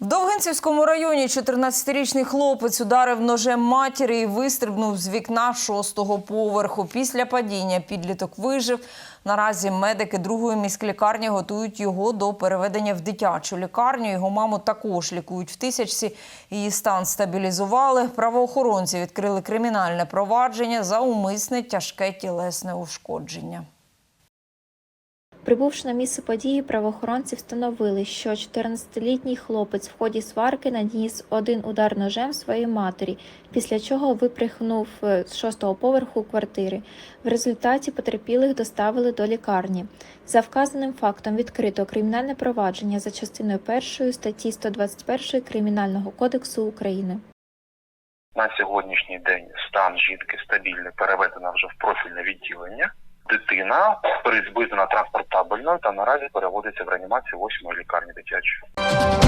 В Довгинцівському районі 14-річний хлопець ударив ножем матері і вистрибнув з вікна шостого поверху. Після падіння підліток вижив. Наразі медики другої міськлікарні готують його до переведення в дитячу лікарню. Його маму також лікують в тисячці. Її стан стабілізували. Правоохоронці відкрили кримінальне провадження за умисне тяжке тілесне ушкодження. Прибувши на місце події, правоохоронці встановили, що 14-літній хлопець в ході сварки наніс один удар ножем своїй матері, після чого виприхнув е, з шостого поверху квартири. В результаті потерпілих доставили до лікарні. За вказаним фактом відкрито кримінальне провадження за частиною першої статті 121 Кримінального кодексу України. На сьогоднішній день стан жінки стабільний, переведена вже в профільне відділення. Дитина перезбита транспортабельно та наразі переводиться в реанімацію 8 лікарні дитячої.